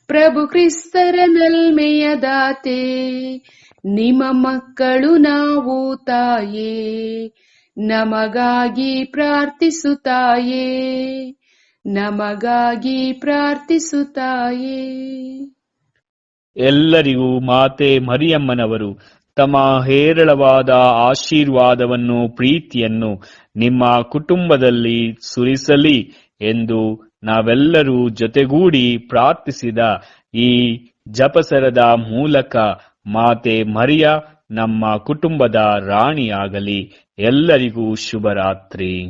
ಪ್ರಭು ಕ್ರಿಸ್ತರ ನಲ್ಮೆಯ ದಾತೆ, ನಿಮ್ಮ ಮಕ್ಕಳು ನಾವು ತಾಯೇ, ನಮಗಾಗಿ ಪ್ರಾರ್ಥಿಸುತ್ತಾಯೇ ನಮಗಾಗಿ ಪ್ರಾರ್ಥಿಸುತ್ತಾಯೇ ಎಲ್ಲರಿಗೂ ಮಾತೆ ಮರಿಯಮ್ಮನವರು, ತಮ್ಮ ಹೇರಳವಾದ ಆಶೀರ್ವಾದವನ್ನು, ಪ್ರೀತಿಯನ್ನು ನಿಮ್ಮ ಕುಟುಂಬದಲ್ಲಿ ಸುರಿಸಲಿ ಎಂದು ನಾವೆಲ್ಲರೂ ಜೊತೆಗೂಡಿ ಪ್ರಾರ್ಥಿಸಿದ ಈ ಜಪಸರದ ಮೂಲಕ ಮಾತೆ ಮರಿಯ ನಮ್ಮ ಕುಟುಂಬದ ರಾಣಿಯಾಗಲಿ. ಎಲ್ಲರಿಗೂ ಶುಭರಾತ್ರಿ.